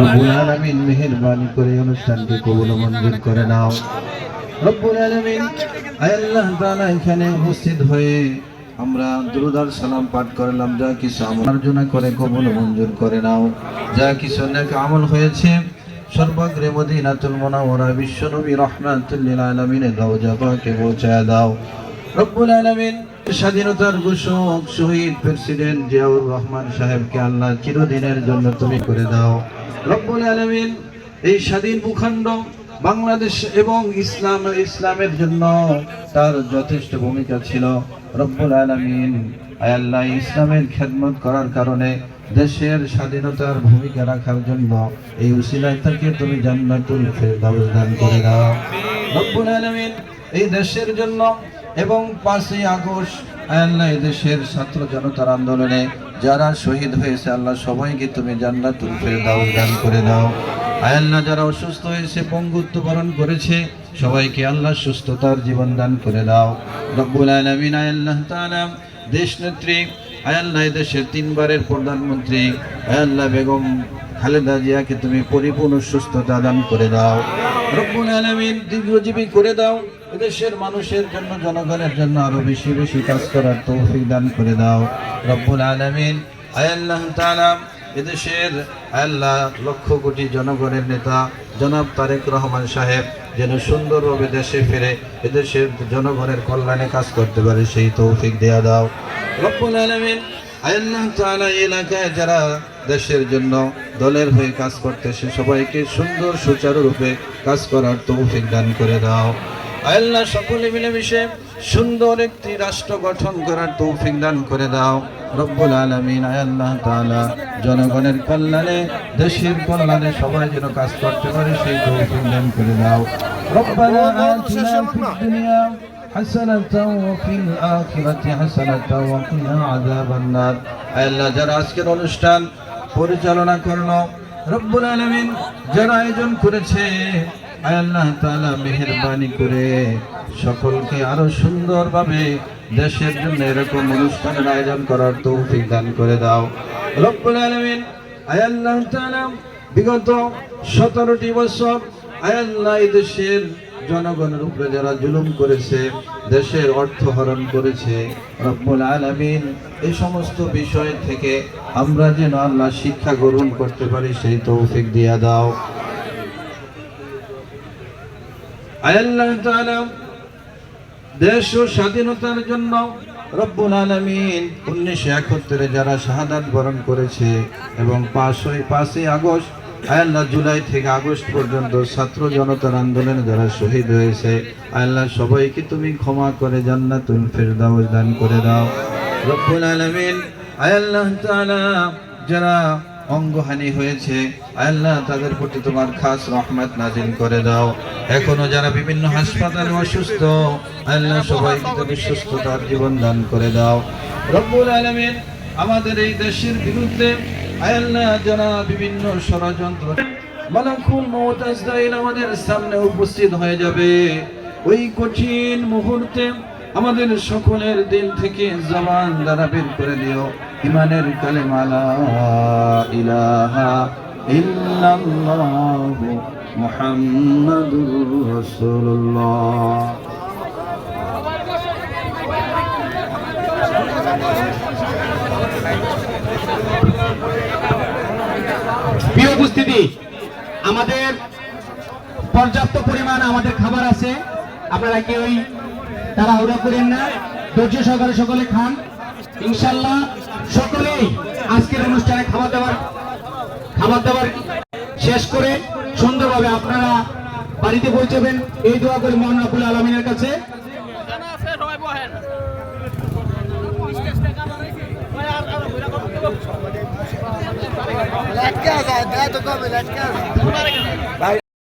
রব্বুল করে অনুষ্ঠানটি কবুল মঞ্জুর করে নাও। এখানে উপস্থিত হয়ে আমরা দুরুদার সালাম পাঠ করলাম, যা কিছু করে কবুল মঞ্জুর করে নাও। যা কিছু আমল হয়েছে, সর্বাগ্রে মদিনাতুল পৌঁছায় দাও। রব্বুল আলামিন, স্বাধীনতার ঘোষক শহীদ প্রেসিডেন্ট জিয়াউর রহমান সাহেবকে আল্লাহ চিরদিনের জন্য তুমি করে দাও। রব্বুল আলমিন এই স্বাধীন ভূখণ্ড বাংলাদেশ এবং ইসলাম ইসলামের জন্য তার যথেষ্ট ভূমিকা ছিল। রব্বুল আলমিন, আয় আল্লাহ, ইসলামের খেদমত করার কারণে দেশের স্বাধীনতার ভূমিকা রাখার জন্য এই উসিলায় তাকে তুমি জান্নাতুল ফেরদাউস দান করে দাও। রব্বুল আলমিন, এই দেশের জন্য এবং পাঁচই আগস্ট আল্লাহ এদেশের দেশের ছাত্র জনতার আন্দোলনে যারা শহীদ হয়েছে, আল্লাহ সবাইকে তুমি জান্নাতুল দাও দান করে দাও। আয়াল্লাহ যারা অসুস্থ হয়েছে, পঙ্গুত্ব বরণ করেছে, সবাইকে আল্লাহ সুস্থতার জীবন দান করে দাও। রব্বুল আলমিন আয়াল্লাহ দেশ তাআলা এই দেশের তিনবারের প্রধানমন্ত্রী আয়াল্লাহ বেগম খালেদা জিয়াকে তুমি পরিপূর্ণ সুস্থতা দান করে দাও। রব্বুল আলামিন দীর্ঘজীবী করে দাও, এদেশের মানুষের জন্য, জনগণের জন্য আরও বেশি বেশি কাজ করার তৌফিক দান করে দাও। রব্বুল আলামিন, আয় আল্লাহ তাআলা, এদেশের আল্লাহ লক্ষ কোটি জনগণের নেতা জনাব তারেক রহমান সাহেব যেন সুন্দরভাবে দেশে ফিরে এদেশের জনগণের কল্যাণে কাজ করতে পারে, সেই তৌফিক দেয়া দাও। এলাকায় যারা দেশের জন্য দলের হয়ে কাজ করতেছে, সবাইকে সুন্দর সুচারুরূপে কাজ করার তৌফিক দান করে দাও। আল্লাহ সকলে মিলেমিশে সুন্দর একটি রাষ্ট্র গঠন করার তৌফিক দান করে দাও রব্বুল আলামিন আয় আল্লাহ তাআলা জনগণের কল্যাণে দেশের কল্যাণে সবাই যেন কাজ করতে পারে সেই তৌফিক দান করে দাও রব্বানা আতিনা ফিদ দুনিয়া حسنة وفي الآخرة حسنة وقنا عذاب النار আল্লাহ যারা আজকের অনুষ্ঠান পরিচালনা করলো রব্বুল আলামিন যারা আয়োজন করেছে আয় আল্লাহ তাআলা মেহেরবানি করে সকলকে আরও সুন্দরভাবে দেশের জন্য এরকম অনুষ্ঠানের আয়োজন করার তৌফিক দান করে দাও। রব্বুল আলামিন, আয় আল্লাহ তাআলা বিগত সতেরোটি বছর আয় আল্লাহ এই দেশের জনগণের উপরে যারা জুলুম করেছে, দেশের অর্থ হরণ করেছে, রব্বুল আলামিন, এই সমস্ত বিষয় থেকে আমরা যেন আল্লাহ শিক্ষা গ্রহণ করতে পারি, সেই তৌফিক দিয়া দাও। আল্লাহ তাআলা দেশ ও স্বাধীনতার জন্য রব্বুল আলমিন উনিশশো একাত্তরে যারা শাহাদাত বরণ করেছে এবং পাঁচই পাঁচই আগস্ট আয়াল্লাহ জুলাই থেকে আগস্ট পর্যন্ত ছাত্র জনতার আন্দোলনে যারা শহীদ হয়েছে আয়াল্লাহ সবাইকে তুমি ক্ষমা করে জান্নাতুল ফেরদাউস দান করে দাও। রব্বুল আলমিন আয়াল্লাহ তাআলা যারা অঙ্গহানি হয়েছে, আল্লাহ তাদের প্রতি তোমার খাস রহমত নাজিল করে দাও। এখনও যারা বিভিন্ন হাসপাতালে অসুস্থ, আল্লাহ সবাইকে তুমি সুস্থতার জীবন দান করে দাও। রব্বুল আলামিন আমাদের এই দেশের বিরুদ্ধে আল্লাহ যারা বিভিন্ন ষড়যন্ত্র, মালাকুল আজরাইল আমাদের সামনে উপস্থিত হয়ে যাবে। ওই কঠিন মুহূর্তে আমাদের সকলের দিল থেকে জবান দ্বারা বের করে দিও। ইমানের কালেমালা ইলাহা ইল্লাল্লাহ মুহাম্মাদুর রাসূলুল্লাহ। প্রিয় উপস্থিতি, আমাদের পর্যাপ্ত পরিমাণ আমাদের খাবার আছে। আপনারা কেউই তারা ওরা করেন না। ধৈর্য সহকারে সকলে খান। ইনশাল্লাহ সকলে আজকের অনুষ্ঠানে খাবার দাবার খাবার দাবার শেষ করে সুন্দরভাবে আপনারা বাড়িতে পৌঁছাবেন। এই দোয়া করি মোহন আবুল আলমিনের কাছে। ভাই